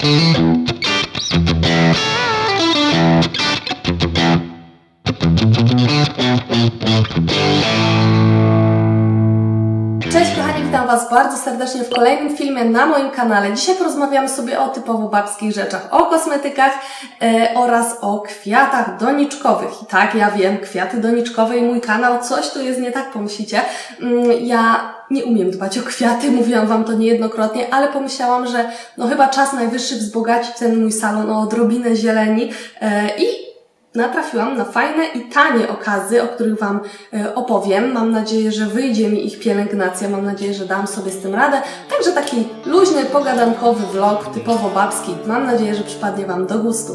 Cześć kochani, witam Was bardzo serdecznie w kolejnym filmie na moim kanale. Dzisiaj porozmawiamy sobie o typowo babskich rzeczach, o kosmetykach e, oraz o kwiatach doniczkowych. I tak, ja wiem, kwiaty doniczkowe i mój kanał, coś tu jest nie tak, pomyślicie. Mm, ja nie umiem dbać o kwiaty, mówiłam Wam to niejednokrotnie, ale pomyślałam, że no chyba czas najwyższy wzbogacić ten mój salon o odrobinę zieleni e, i natrafiłam na fajne i tanie okazy, o których Wam e, opowiem. Mam nadzieję, że wyjdzie mi ich pielęgnacja, mam nadzieję, że dam sobie z tym radę. Także taki luźny, pogadankowy vlog, typowo babski. Mam nadzieję, że przypadnie Wam do gustu.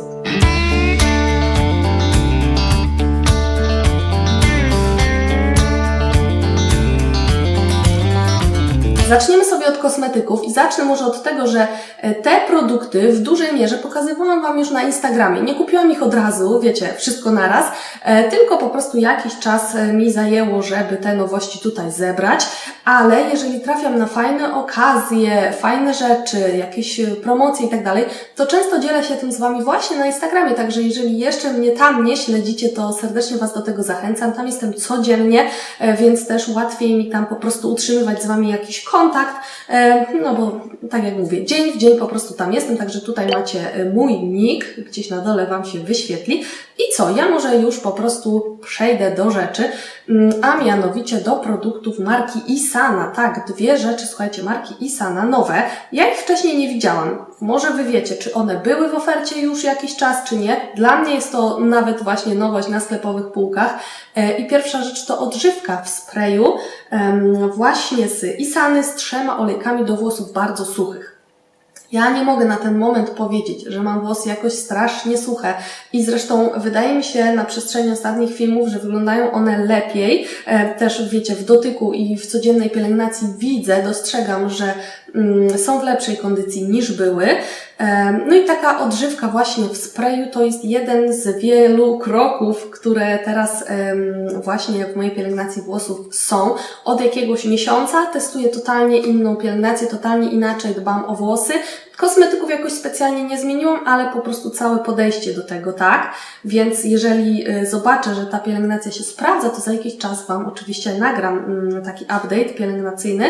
Zaczniemy sobie od kosmetyków i zacznę może od tego, że e, te produkty w dużej mierze pokazywałam Wam już na Instagramie. Nie kupiłam ich od razu, wiecie, wszystko naraz, e, tylko po prostu jakiś czas e, mi zajęło, żeby te nowości tutaj zebrać, ale jeżeli trafiam na fajne okazje, fajne rzeczy, jakieś promocje i tak dalej, to często dzielę się tym z Wami właśnie na Instagramie, także jeżeli jeszcze mnie tam nie śledzicie, to serdecznie Was do tego zachęcam. Tam jestem codziennie, więc też łatwiej mi tam po prostu utrzymywać z Wami jakiś kontakt, e, no bo tak jak mówię, dzień w dzień po prostu tam jestem, także tutaj macie e, mój nick, gdzieś na dole Wam się wyświetli. I co, ja może już po prostu przejdę do rzeczy, mm, a mianowicie do produktów marki Isana. Tak, dwie rzeczy, słuchajcie, marki Isana, nowe. Ja ich wcześniej nie widziałam. Może Wy wiecie, czy one były w ofercie już jakiś czas, czy nie. Dla mnie jest to nawet właśnie nowość na sklepowych półkach. E, I pierwsza rzecz to odżywka w sprayu, właśnie z Isany z trzema olejkami do włosów bardzo suchych. Ja nie mogę na ten moment powiedzieć, że mam włosy jakoś strasznie suche i zresztą wydaje mi się na przestrzeni ostatnich filmów, że wyglądają one lepiej. E, też wiecie, w dotyku i w codziennej pielęgnacji widzę, dostrzegam, że są w lepszej kondycji niż były. E, no i taka odżywka właśnie w sprayu to jest jeden z wielu kroków, które teraz właśnie w mojej pielęgnacji włosów są. Od jakiegoś miesiąca testuję totalnie inną pielęgnację, totalnie inaczej dbam o włosy. Kosmetyków jakoś specjalnie nie zmieniłam, ale po prostu całe podejście do tego, tak? Więc jeżeli y, zobaczę, że ta pielęgnacja się sprawdza, to za jakiś czas Wam oczywiście nagram mm, taki update pielęgnacyjny.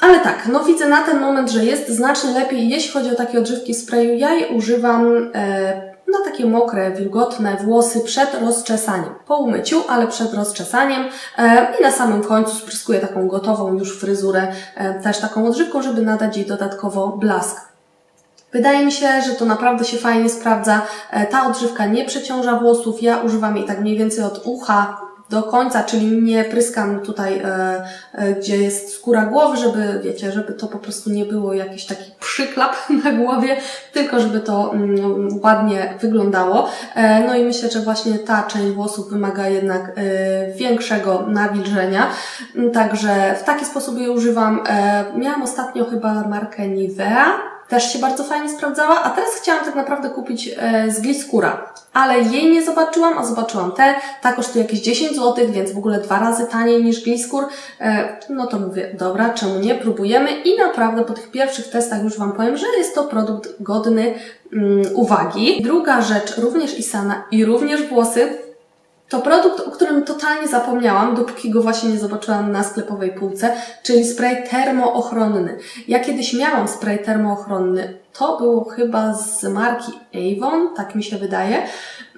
Ale tak, no widzę na ten moment, że jest znacznie lepiej, jeśli chodzi o takie odżywki w sprayu. Ja je używam e, na takie mokre, wilgotne włosy przed rozczesaniem. Po umyciu, ale przed rozczesaniem e, i na samym końcu spryskuję taką gotową już fryzurę, e, też taką odżywką, żeby nadać jej dodatkowo blask. Wydaje mi się, że to naprawdę się fajnie sprawdza. E, Ta odżywka nie przeciąża włosów. Ja używam jej tak mniej więcej od ucha do końca, czyli nie pryskam tutaj, e, e, gdzie jest skóra głowy, żeby, wiecie, żeby to po prostu nie było jakiś taki przyklap na głowie, tylko żeby to mm, ładnie wyglądało. E, no i myślę, że właśnie ta część włosów wymaga jednak e, większego nawilżenia. Także w taki sposób je używam. E, Miałam ostatnio chyba markę Nivea, też się bardzo fajnie sprawdzała, a teraz chciałam tak naprawdę kupić e, z Gliscura, ale jej nie zobaczyłam, a zobaczyłam te. Ta kosztuje jakieś 10 zł, więc w ogóle dwa razy taniej niż Gliscur. E, no to mówię, dobra, czemu nie, próbujemy i naprawdę po tych pierwszych testach już Wam powiem, że jest to produkt godny mm, uwagi. Druga rzecz, również Isana i również włosy, to produkt, o którym totalnie zapomniałam, dopóki go właśnie nie zobaczyłam na sklepowej półce, czyli spray termoochronny. Ja kiedyś miałam spray termoochronny. To było chyba z marki Avon, tak mi się wydaje.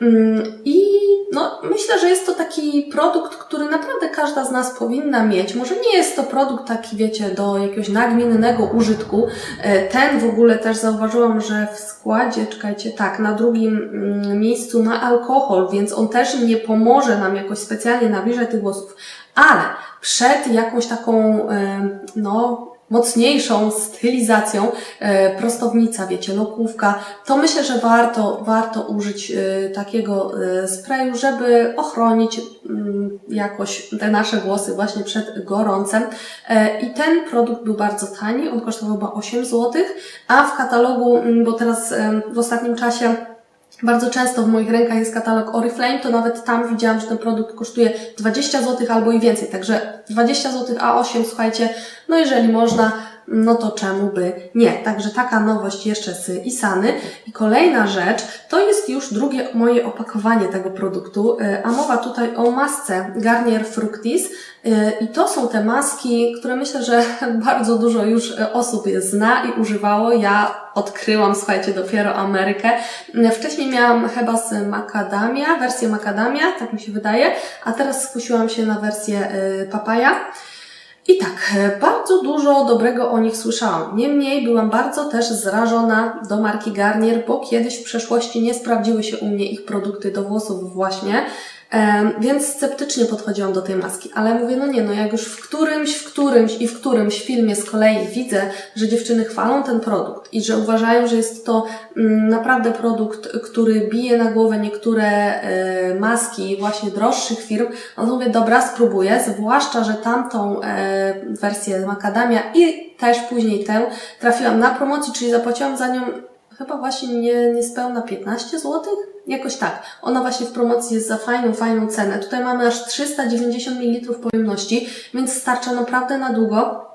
Mm, I no, myślę, że jest to taki produkt, który naprawdę każda z nas powinna mieć. Może nie jest to produkt taki, wiecie, do jakiegoś nagminnego użytku. E, Ten w ogóle też zauważyłam, że w składzie, czekajcie, tak, na drugim mm, miejscu ma alkohol, więc on też nie pomoże nam jakoś specjalnie nawilżać tych włosów. Ale przed jakąś taką, e, no, mocniejszą stylizacją, e, prostownica, wiecie, lokówka, to myślę, że warto, warto użyć e, takiego e, sprayu, żeby ochronić mm, jakoś te nasze włosy właśnie przed gorącem. I ten produkt był bardzo tani, on kosztował chyba 8 zł, a w katalogu, mm, bo teraz w ostatnim czasie bardzo często w moich rękach jest katalog Oriflame, to nawet tam widziałam, że ten produkt kosztuje 20 zł albo i więcej, także 20 zł, a 8, słuchajcie, no jeżeli można, no to czemu by nie? Także taka nowość jeszcze z Isany. I kolejna rzecz, to jest już drugie moje opakowanie tego produktu, y, a mowa tutaj o masce Garnier Fructis. Y, I to są te maski, które myślę, że bardzo dużo już y, osób je zna i używało. Ja odkryłam, słuchajcie, dopiero Amerykę. Wcześniej miałam chyba z macadamia, wersję macadamia, tak mi się wydaje, a teraz skusiłam się na wersję papaja. I tak, e, bardzo dużo dobrego o nich słyszałam. Niemniej byłam bardzo też zrażona do marki Garnier, bo kiedyś w przeszłości nie sprawdziły się u mnie ich produkty do włosów właśnie. Więc sceptycznie podchodziłam do tej maski, ale mówię, no nie, no jak już w którymś, w którymś i w którymś filmie z kolei widzę, że dziewczyny chwalą ten produkt i że uważają, że jest to mm, naprawdę produkt, który bije na głowę niektóre e, maski właśnie droższych firm, no to mówię, dobra, spróbuję, zwłaszcza, że tamtą e, wersję Macadamia i też później tę trafiłam na promocji, czyli zapłaciłam za nią chyba właśnie nie, niespełna 15 zł? Jakoś tak. Ona właśnie w promocji jest za fajną, fajną cenę. Tutaj mamy aż 390 ml pojemności, więc starcza naprawdę na długo.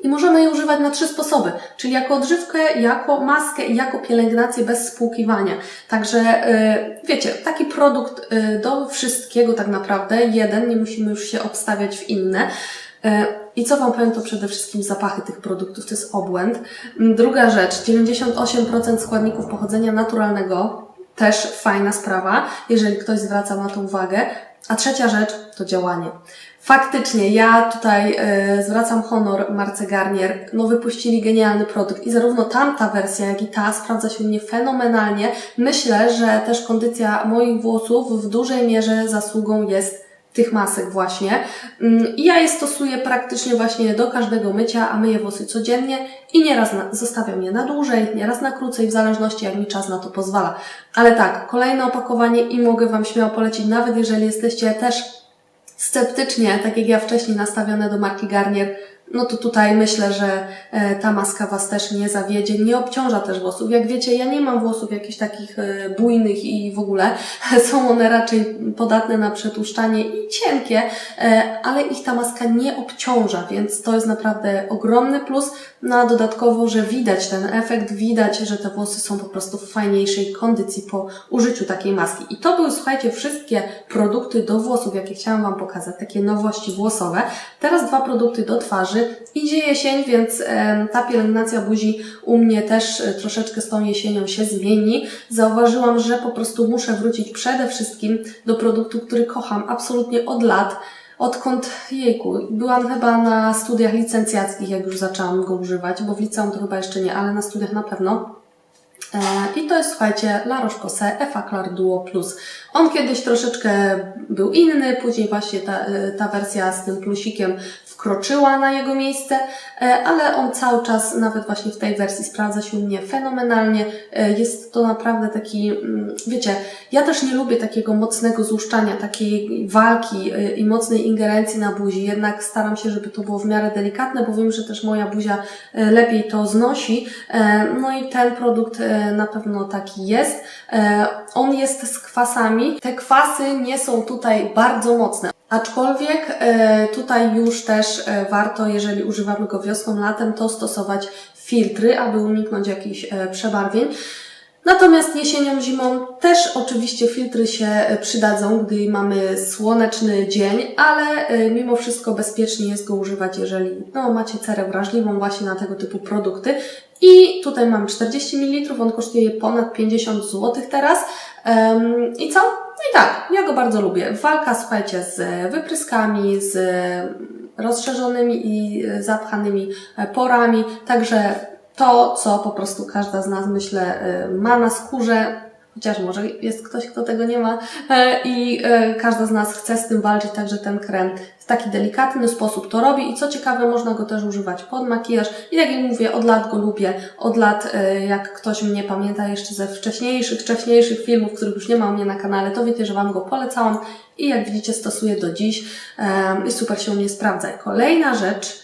I możemy je używać na trzy sposoby, czyli jako odżywkę, jako maskę i jako pielęgnację bez spłukiwania. Także yy, wiecie, taki produkt yy, do wszystkiego tak naprawdę, jeden, nie musimy już się obstawiać w inne. I co Wam powiem, to przede wszystkim zapachy tych produktów, to jest obłęd. Mm, Druga rzecz, 98% składników pochodzenia naturalnego, też fajna sprawa, jeżeli ktoś zwraca na to uwagę. A trzecia rzecz to działanie. Faktycznie, ja tutaj e, zwracam honor Marce Garnier. No, wypuścili genialny produkt i zarówno tamta wersja, jak i ta sprawdza się mnie fenomenalnie. Myślę, że też kondycja moich włosów w dużej mierze zasługą jest tych masek właśnie. Mm, I ja je stosuję praktycznie właśnie do każdego mycia, a myję włosy codziennie i nieraz na, zostawiam je na dłużej, nieraz na krócej, w zależności jak mi czas na to pozwala. Ale tak, kolejne opakowanie i mogę Wam śmiało polecić, nawet jeżeli jesteście też sceptycznie, tak jak ja wcześniej nastawione do marki Garnier, no to tutaj myślę, że e, ta maska Was też nie zawiedzie, nie obciąża też włosów. Jak wiecie, ja nie mam włosów jakichś takich e, bujnych i w ogóle są one raczej podatne na przetłuszczanie i cienkie, e, ale ich ta maska nie obciąża, więc to jest naprawdę ogromny plus. No a dodatkowo, że widać ten efekt, widać, że te włosy są po prostu w fajniejszej kondycji po użyciu takiej maski. I to były, słuchajcie, wszystkie produkty do włosów, jakie chciałam Wam pokazać, takie nowości włosowe. Teraz dwa produkty do twarzy. Idzie jesień, więc ta pielęgnacja buzi u mnie też e, troszeczkę z tą jesienią się zmieni. Zauważyłam, że po prostu muszę wrócić przede wszystkim do produktu, który kocham absolutnie od lat. Odkąd, jejku, byłam chyba na studiach licencjackich, jak już zaczęłam go używać, bo w liceum to chyba jeszcze nie, ale na studiach na pewno. E, I to jest, słuchajcie, La Roche-Posay Effaclar Duo Plus. On kiedyś troszeczkę był inny, później właśnie ta, e, ta wersja z tym plusikiem wkroczyła na jego miejsce, e, ale on cały czas, nawet właśnie w tej wersji, sprawdza się u mnie fenomenalnie. E, Jest to naprawdę taki, mm, wiecie, ja też nie lubię takiego mocnego złuszczania, takiej walki e, i mocnej ingerencji na buzi, jednak staram się, żeby to było w miarę delikatne, bo wiem, że też moja buzia lepiej to znosi. No i ten produkt na pewno taki jest. On jest z kwasami. Te kwasy nie są tutaj bardzo mocne. Aczkolwiek e, tutaj już też e, warto, jeżeli używamy go wiosną, latem, to stosować filtry, aby uniknąć jakichś e, przebarwień. Natomiast jesienią, zimą też oczywiście filtry się przydadzą, gdy mamy słoneczny dzień, ale mimo wszystko bezpiecznie jest go używać, jeżeli no, macie cerę wrażliwą właśnie na tego typu produkty. I tutaj mam 40 ml, on kosztuje ponad 50 zł teraz. Em, I co? No i tak, ja go bardzo lubię. Walka, słuchajcie, z wypryskami, z rozszerzonymi i zapchanymi e, porami, także to, co po prostu każda z nas, myślę, e, ma na skórze, chociaż może jest ktoś, kto tego nie ma e, i e, każda z nas chce z tym walczyć, także ten krem w taki delikatny sposób to robi i co ciekawe, można go też używać pod makijaż i tak jak mówię, od lat go lubię, od lat, e, jak ktoś mnie pamięta jeszcze ze wcześniejszych, wcześniejszych filmów, których już nie ma u mnie na kanale, to wiecie, że Wam go polecałam i jak widzicie stosuję do dziś i super się u mnie sprawdza. Kolejna rzecz,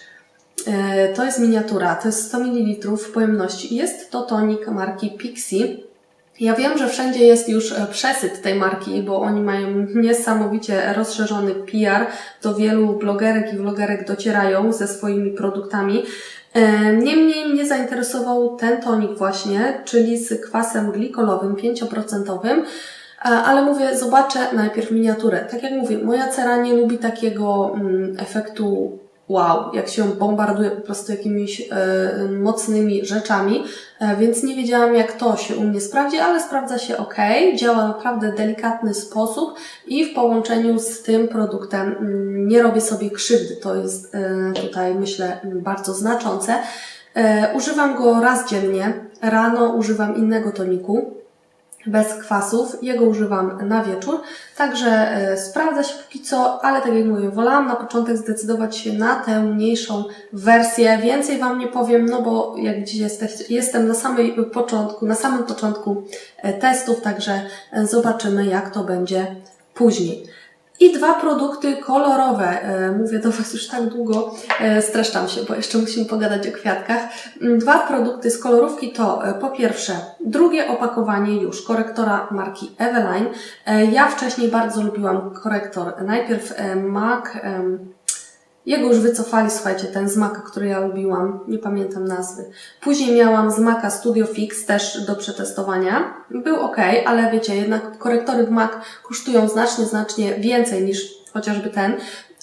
To jest miniatura, to jest 100 ml pojemności. Jest to tonik marki Pixie. Ja wiem, że wszędzie jest już e, przesyt tej marki, bo oni mają niesamowicie rozszerzony PR. Do wielu blogerek i vlogerek docierają ze swoimi produktami. E, Niemniej mnie zainteresował ten tonik właśnie, czyli z kwasem glikolowym 5%. E, Ale mówię, zobaczę najpierw miniaturę. Tak jak mówię, moja cera nie lubi takiego mm, efektu wow, jak się bombarduje po prostu jakimiś e, mocnymi rzeczami, e, więc nie wiedziałam jak to się u mnie sprawdzi, ale sprawdza się ok, działa naprawdę delikatny sposób i w połączeniu z tym produktem mm, nie robię sobie krzywdy. To jest e, tutaj myślę bardzo znaczące. E, używam go raz dziennie, rano używam innego toniku, bez kwasów. Jego używam na wieczór, także e, sprawdza się póki co, ale tak jak mówię, wolałam na początek zdecydować się na tę mniejszą wersję. Więcej Wam nie powiem, no bo jak dziś jesteś, jestem na samej początku, na samym początku e, testów, także e, zobaczymy jak to będzie później. I dwa produkty kolorowe. E, Mówię do Was już tak długo, e, streszczam się, bo jeszcze musimy pogadać o kwiatkach. Mm, Dwa produkty z kolorówki to e, po pierwsze drugie opakowanie już korektora marki Eveline. Ja wcześniej bardzo lubiłam korektor. Najpierw MAC, jego już wycofali, słuchajcie, ten z Maca, który ja lubiłam, nie pamiętam nazwy. Później miałam z Maca Studio Fix też do przetestowania. Był ok, ale wiecie, jednak korektory w Mac kosztują znacznie, znacznie więcej niż chociażby ten.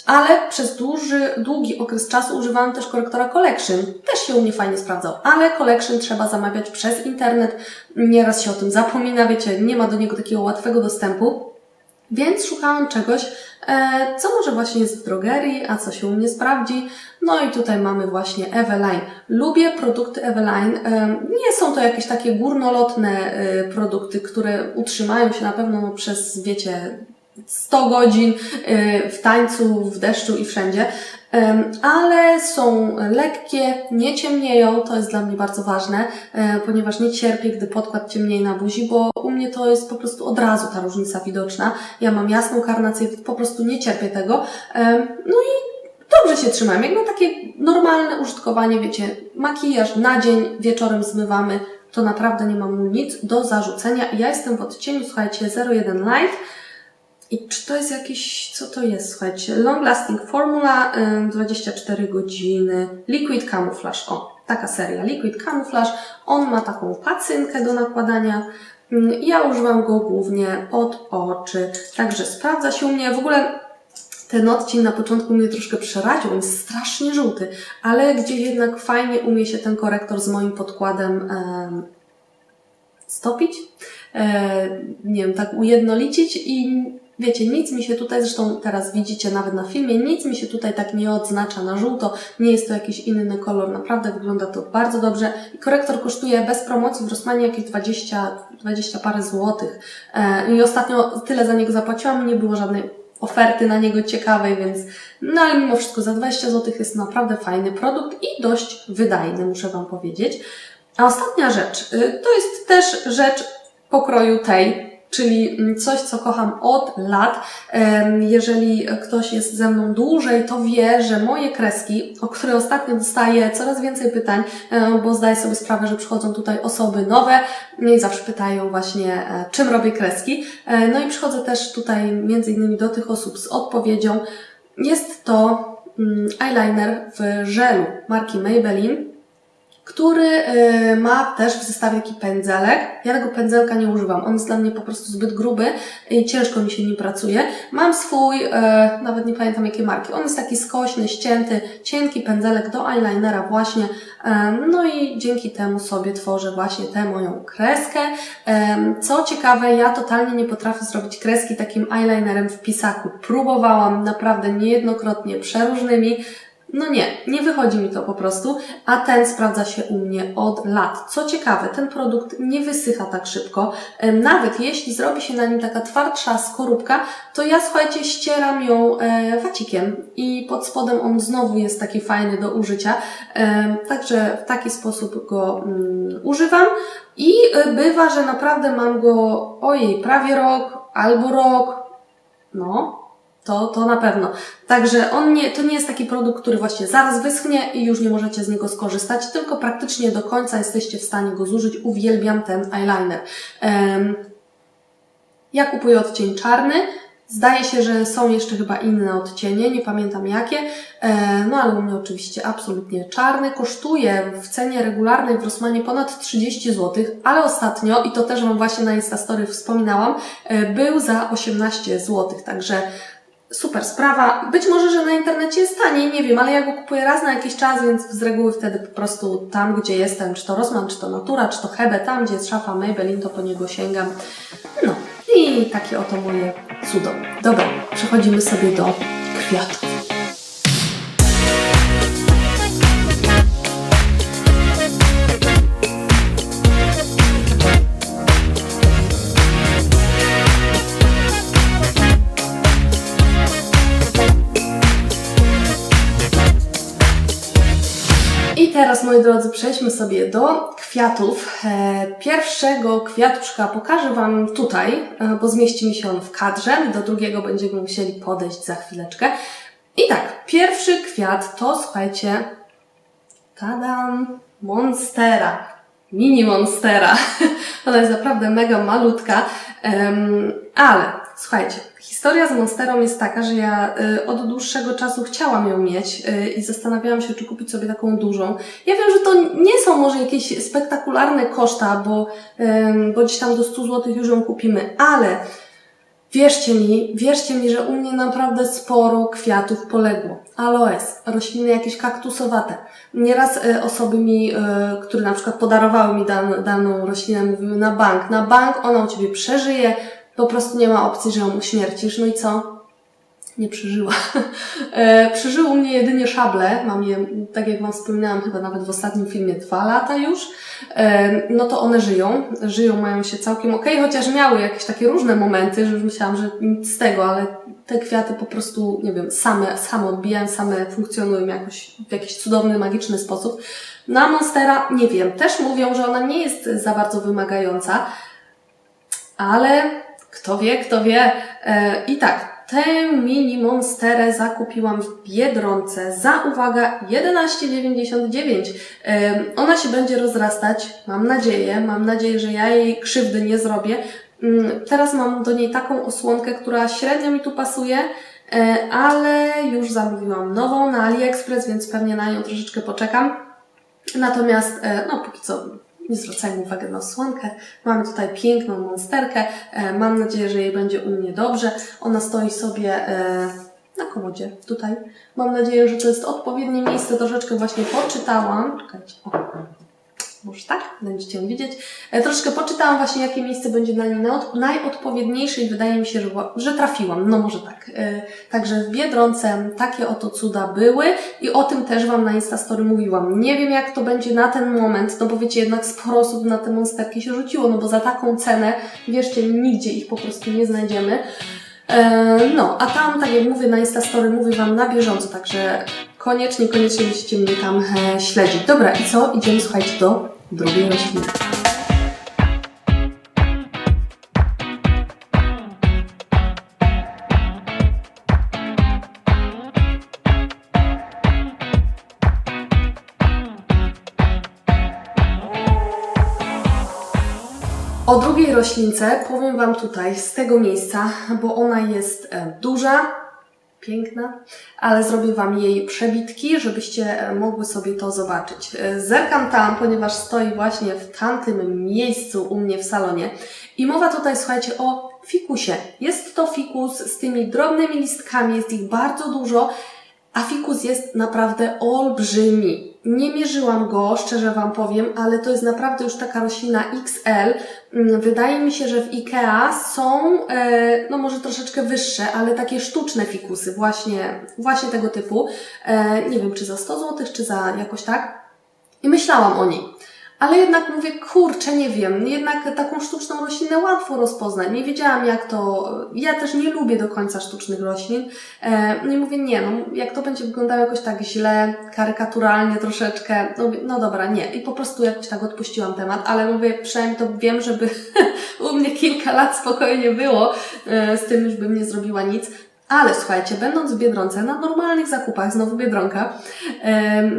Ale przez duży, długi okres czasu używałam też korektora Collection. Też się u mnie fajnie sprawdzał. Ale Collection trzeba zamawiać przez internet. Nieraz się o tym zapomina, wiecie, nie ma do niego takiego łatwego dostępu. Więc szukałam czegoś, co może właśnie jest w drogerii, a co się u mnie sprawdzi. No i tutaj mamy właśnie Eveline. Lubię produkty Eveline. E, nie są to jakieś takie górnolotne e, produkty, które utrzymają się na pewno przez, wiecie, 100 godzin e, w tańcu, w deszczu i wszędzie. Ale są lekkie, nie ciemnieją, to jest dla mnie bardzo ważne, e, ponieważ nie cierpię, gdy podkład ciemnieje na buzi, bo u mnie to jest po prostu od razu ta różnica widoczna. Ja mam jasną karnację, po prostu nie cierpię tego. No i dobrze się trzymam, jak na takie normalne użytkowanie, wiecie, makijaż na dzień, wieczorem zmywamy, to naprawdę nie mam nic do zarzucenia. Ja jestem w odcieniu, słuchajcie, 01 Light. I czy to jest jakieś, co to jest, słuchajcie, Long Lasting Formula, ym, 24 godziny, Liquid Camouflage, o, taka seria, Liquid Camouflage, on ma taką pacynkę do nakładania, Ym, ja używam go głównie pod oczy, także sprawdza się u mnie, w ogóle ten odcień na początku mnie troszkę przeraził, on jest strasznie żółty, ale gdzieś jednak fajnie umie się ten korektor z moim podkładem em, stopić, e, nie wiem, tak ujednolicić i wiecie, nic mi się tutaj, zresztą teraz widzicie nawet na filmie, nic mi się tutaj tak nie odznacza na żółto, nie jest to jakiś inny kolor, naprawdę wygląda to bardzo dobrze. I korektor kosztuje bez promocji w Rossmanie jakieś 20, 20 parę złotych. E, i ostatnio tyle za niego zapłaciłam, nie było żadnej oferty na niego ciekawej, więc no ale mimo wszystko za 20 zł jest naprawdę fajny produkt i dość wydajny, muszę Wam powiedzieć. A ostatnia rzecz, y, to jest też rzecz pokroju tej, czyli coś, co kocham od lat. Jeżeli ktoś jest ze mną dłużej, to wie, że moje kreski, o które ostatnio dostaję coraz więcej pytań, e, bo zdaję sobie sprawę, że przychodzą tutaj osoby nowe i zawsze pytają właśnie, e, czym robię kreski. E, No i przychodzę też tutaj między innymi do tych osób z odpowiedzią. Jest to mm, eyeliner w żelu marki Maybelline który y, ma też w zestawie taki pędzelek. Ja tego pędzelka nie używam. On jest dla mnie po prostu zbyt gruby i ciężko mi się nim pracuje. Mam swój, y, nawet nie pamiętam jakie marki. On jest taki skośny, ścięty, cienki pędzelek do eyelinera właśnie. Y, no i dzięki temu sobie tworzę właśnie tę moją kreskę. Co ciekawe, ja totalnie nie potrafię zrobić kreski takim eyelinerem w pisaku. Próbowałam naprawdę niejednokrotnie, przeróżnymi. No nie, nie wychodzi mi to po prostu, a ten sprawdza się u mnie od lat. Co ciekawe, ten produkt nie wysycha tak szybko. Nawet jeśli zrobi się na nim taka twardsza skorupka, to ja słuchajcie, ścieram ją e, wacikiem i pod spodem on znowu jest taki fajny do użycia. Także w taki sposób go mm, używam i e, bywa, że naprawdę mam go, ojej, prawie rok albo rok, no, to, to na pewno. Także on nie, to nie jest taki produkt, który właśnie zaraz wyschnie i już nie możecie z niego skorzystać, tylko praktycznie do końca jesteście w stanie go zużyć. Uwielbiam ten eyeliner. Ja kupuję odcień czarny Zdaje się, że są jeszcze chyba inne odcienie, nie pamiętam jakie, e, no ale u mnie oczywiście absolutnie czarny. Kosztuje w cenie regularnej w Rossmanie ponad 30 zł, ale ostatnio, i to też Wam właśnie na Instastory wspominałam, e, był za 18 zł, także super sprawa. Być może, że na internecie jest taniej, nie wiem, ale ja go kupuję raz na jakiś czas, więc z reguły wtedy po prostu tam, gdzie jestem, czy to Rossmann, czy to Natura, czy to Hebe, tam, gdzie jest szafa Maybelline, to po niego sięgam. No i takie oto moje cudo. Dobra, przechodzimy sobie do kwiatów. Moi drodzy, przejdźmy sobie do kwiatów. E, Pierwszego kwiatuszka pokażę Wam tutaj, e, bo zmieści mi się on w kadrze. Do drugiego będziemy musieli podejść za chwileczkę. I tak, pierwszy kwiat to, słuchajcie, tadam, monstera. Mini monstera. Ona jest naprawdę mega malutka, ale słuchajcie, historia z monsterą jest taka, że ja y, od dłuższego czasu chciałam ją mieć y, i zastanawiałam się, czy kupić sobie taką dużą. Ja wiem, że to nie są może jakieś spektakularne koszta, bo, bo gdzieś tam do 100 zł już ją kupimy, ale Wierzcie mi, wierzcie mi, że u mnie naprawdę sporo kwiatów poległo. Aloes, rośliny jakieś kaktusowate. Nieraz e, osoby mi, które na przykład podarowały mi dan, daną roślinę, mówiły na bank. Na bank ona u Ciebie przeżyje, po prostu nie ma opcji, że ją uśmiercisz. No i co? Nie przeżyła. E, u mnie jedynie szable. Mam je, tak jak Wam wspominałam, chyba nawet w ostatnim filmie dwa lata już. E, No to one żyją. Żyją, mają się całkiem okej, chociaż miały jakieś takie różne momenty, że już myślałam, że nic z tego, ale te kwiaty po prostu, nie wiem, same, same odbijają, same funkcjonują jakoś w jakiś cudowny, magiczny sposób. Na Monstera nie wiem. Też mówią, że ona nie jest za bardzo wymagająca, ale kto wie, kto wie. E, I tak, tę mini monsterę zakupiłam w Biedronce za, uwaga, 11,99. E, Ona się będzie rozrastać, mam nadzieję, mam nadzieję, że ja jej krzywdy nie zrobię. Mm, Teraz mam do niej taką osłonkę, która średnio mi tu pasuje, e, ale już zamówiłam nową na AliExpress, więc pewnie na nią troszeczkę poczekam. Natomiast, no póki co nie zwracajmy uwagi na osłonkę. Mamy tutaj piękną monsterkę. E, Mam nadzieję, że jej będzie u mnie dobrze. Ona stoi sobie e, na komodzie tutaj. Mam nadzieję, że to jest odpowiednie miejsce. Troszeczkę właśnie poczytałam. Czekajcie. O. Może tak? Będziecie ją widzieć. E, Troszkę poczytałam właśnie, jakie miejsce będzie dla niej najod- najodpowiedniejsze i wydaje mi się, że, że trafiłam. No może tak. E, Także w Biedronce takie oto cuda były i o tym też Wam na Instastory mówiłam. Nie wiem, jak to będzie na ten moment, no bo wiecie, jednak sporo osób na te monsterki się rzuciło, no bo za taką cenę, wierzcie nigdzie ich po prostu nie znajdziemy. E, No, a tam, tak jak mówię na Instastory, mówię Wam na bieżąco, także koniecznie, koniecznie musicie mnie tam śledzić. Dobra, i co? Idziemy, słuchajcie, do drugiej rośliny. O drugiej roślince powiem Wam tutaj z tego miejsca, bo ona jest e, duża, piękna, ale zrobię Wam jej przebitki, żebyście e, mogły sobie to zobaczyć. E, Zerkam tam, ponieważ stoi właśnie w tamtym miejscu u mnie w salonie i mowa tutaj, słuchajcie, o fikusie. Jest to fikus z tymi drobnymi listkami, jest ich bardzo dużo, a fikus jest naprawdę olbrzymi. Nie mierzyłam go, szczerze Wam powiem, ale to jest naprawdę już taka roślina XL. Mm, Wydaje mi się, że w IKEA są, e, no może troszeczkę wyższe, ale takie sztuczne fikusy, właśnie, właśnie tego typu. E, nie wiem, czy za 100 zł, czy za jakoś tak. I myślałam o niej. Ale jednak mówię, kurczę, nie wiem, jednak taką sztuczną roślinę łatwo rozpoznać. Nie wiedziałam jak to, ja też nie lubię do końca sztucznych roślin. E, no i mówię, nie, no jak to będzie wyglądało jakoś tak źle, karykaturalnie troszeczkę, no, no dobra, nie. I po prostu jakoś tak odpuściłam temat, ale mówię, przynajmniej to wiem, żeby u mnie kilka lat spokojnie było, e, z tym już bym nie zrobiła nic. Ale słuchajcie, będąc w Biedronce, na normalnych zakupach, znowu Biedronka,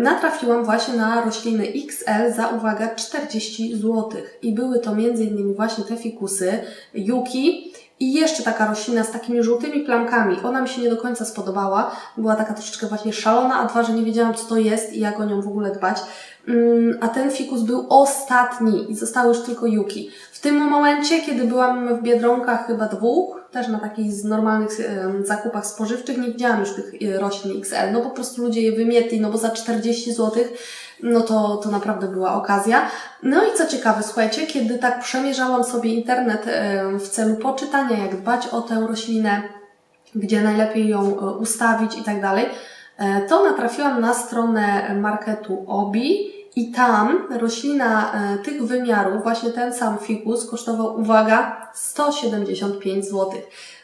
natrafiłam właśnie na rośliny XL za, uwaga, 40 zł. I były to m.in. właśnie te fikusy Yuki I jeszcze taka roślina z takimi żółtymi plamkami. Ona mi się nie do końca spodobała. Była taka troszeczkę właśnie szalona, a dwa, że nie wiedziałam co to jest i jak o nią w ogóle dbać. Mm, A ten fikus był ostatni i zostały już tylko juki. W tym momencie, kiedy byłam w Biedronkach chyba dwóch, też na takich z normalnych zakupach spożywczych, nie widziałam już tych e, roślin XL. No po prostu ludzie je wymietli, no bo za 40 zł no to, to naprawdę była okazja. No i co ciekawe, słuchajcie, kiedy tak przemierzałam sobie internet w celu poczytania, jak dbać o tę roślinę, gdzie najlepiej ją e, ustawić i tak dalej, e, to natrafiłam na stronę marketu Obi i tam roślina e, tych wymiarów, właśnie ten sam fikus, kosztował, uwaga, 175 zł.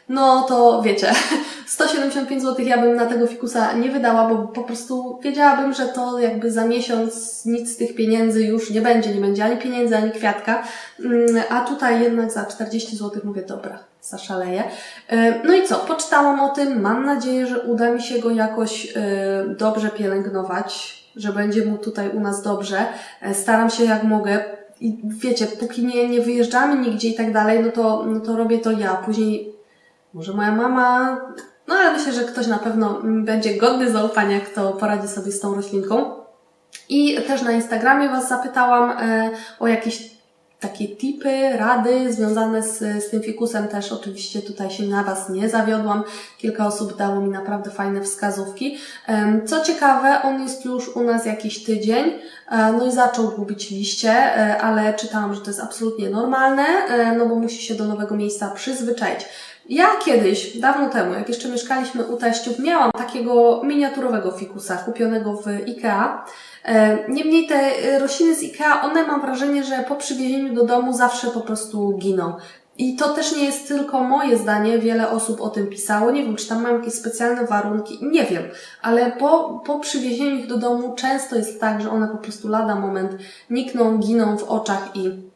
No to wiecie, 175 zł ja bym na tego fikusa nie wydała, bo po prostu wiedziałabym, że to jakby za miesiąc nic z tych pieniędzy już nie będzie, nie będzie ani pieniędzy, ani kwiatka. Mm, A tutaj jednak za 40 zł mówię, dobra, zaszaleję. E, No i co, poczytałam o tym, mam nadzieję, że uda mi się go jakoś e, dobrze pielęgnować, że będzie mu tutaj u nas dobrze. E, Staram się jak mogę. I wiecie, póki nie, nie wyjeżdżamy nigdzie i tak dalej, no to, no to robię to ja. Później może moja mama, no ale myślę, że ktoś na pewno będzie godny zaufania, kto poradzi sobie z tą roślinką. I też na Instagramie Was zapytałam e, o jakieś takie tipy, rady związane z, z tym fikusem. Też oczywiście tutaj się na Was nie zawiodłam. Kilka osób dało mi naprawdę fajne wskazówki. Co ciekawe, on jest już u nas jakiś tydzień, e, no i zaczął gubić liście, e, ale czytałam, że to jest absolutnie normalne, e, no bo musi się do nowego miejsca przyzwyczaić. Ja kiedyś, dawno temu, jak jeszcze mieszkaliśmy u teściów, miałam takiego miniaturowego fikusa kupionego w IKEA. E, Niemniej te e, rośliny z IKEA, one mam wrażenie, że po przywiezieniu do domu zawsze po prostu giną. I to też nie jest tylko moje zdanie, wiele osób o tym pisało. Nie wiem, czy tam mam jakieś specjalne warunki, nie wiem, ale po, po przywiezieniu ich do domu często jest tak, że one po prostu lada moment nikną, giną w oczach i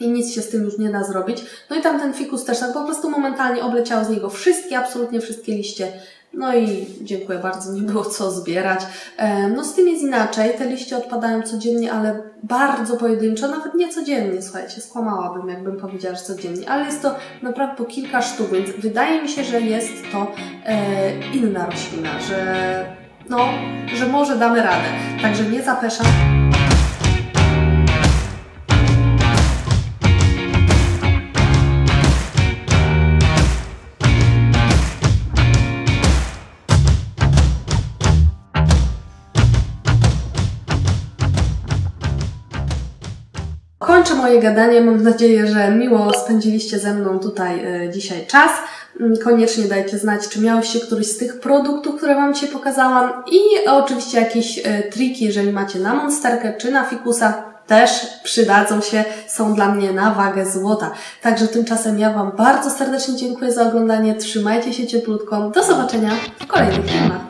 i nic się z tym już nie da zrobić. No i tam ten fikus też tak po prostu momentalnie obleciało z niego wszystkie, absolutnie wszystkie liście. No i dziękuję bardzo, nie było co zbierać. E, No z tym jest inaczej, te liście odpadają codziennie, ale bardzo pojedynczo, nawet nie codziennie, słuchajcie, skłamałabym, jakbym powiedziała, że codziennie, ale jest to naprawdę po kilka sztuk, więc wydaje mi się, że jest to e, inna roślina, że no, że może damy radę. Także nie zapeszam. kończę moje gadanie. Mam nadzieję, że miło spędziliście ze mną tutaj e, dzisiaj czas. Mm, koniecznie dajcie znać, czy miałyście któryś z tych produktów, które Wam się pokazałam i oczywiście jakieś e, triki, jeżeli macie na monsterkę czy na fikusa też przydadzą się, są dla mnie na wagę złota. Także tymczasem ja Wam bardzo serdecznie dziękuję za oglądanie, trzymajcie się cieplutką, do zobaczenia w kolejnych filmach.